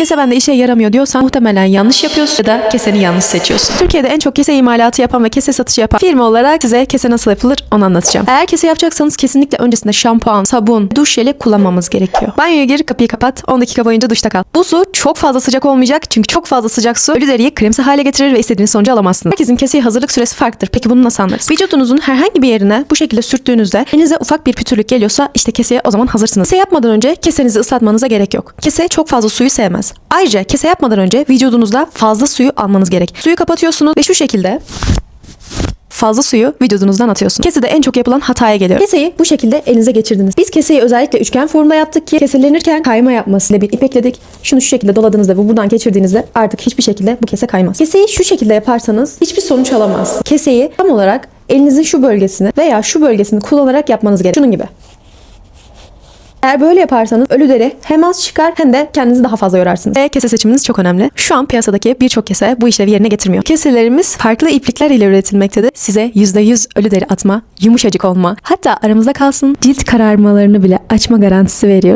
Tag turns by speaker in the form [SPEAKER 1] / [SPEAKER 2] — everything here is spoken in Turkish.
[SPEAKER 1] Kese bende işe yaramıyor diyorsan muhtemelen yanlış yapıyorsun ya da keseni yanlış seçiyorsun. Türkiye'de en çok kese imalatı yapan ve kese satışı yapan firma olarak size kese nasıl yapılır onu anlatacağım. Eğer kese yapacaksanız kesinlikle öncesinde şampuan, sabun, duş jeli kullanmamız gerekiyor. Banyoya gir, kapıyı kapat, 10 dakika boyunca duşta kal. Bu su çok fazla sıcak olmayacak çünkü çok fazla sıcak su ölü deriyi kremsi hale getirir ve istediğiniz sonucu alamazsınız. Herkesin keseye hazırlık süresi farklıdır. Peki bunu nasıl anlarız? Vücudunuzun herhangi bir yerine bu şekilde sürttüğünüzde elinize ufak bir pütürlük geliyorsa işte keseye o zaman hazırsınız. Kese yapmadan önce kesenizi ıslatmanıza gerek yok. Kese çok fazla suyu sevmez. Ayrıca kese yapmadan önce vücudunuzda fazla suyu almanız gerek. Suyu kapatıyorsunuz ve şu şekilde fazla suyu vücudunuzdan atıyorsun. Kesede en çok yapılan hataya geliyor. Keseyi bu şekilde elinize geçirdiniz. Biz keseyi özellikle üçgen formda yaptık ki keselenirken kayma yapmasıyla bir ipekledik. Şunu şu şekilde doladığınızda ve buradan geçirdiğinizde artık hiçbir şekilde bu kese kaymaz. Keseyi şu şekilde yaparsanız hiçbir sonuç alamaz. Keseyi tam olarak elinizin şu bölgesini veya şu bölgesini kullanarak yapmanız gerek. Şunun gibi. Eğer böyle yaparsanız ölü deri hem az çıkar hem de kendinizi daha fazla yorarsınız. Ve kese seçiminiz çok önemli. Şu an piyasadaki birçok kese bu işlevi yerine getirmiyor. Keselerimiz farklı iplikler ile üretilmektedir. Size %100 ölü deri atma, yumuşacık olma, hatta aramızda kalsın cilt kararmalarını bile açma garantisi veriyoruz.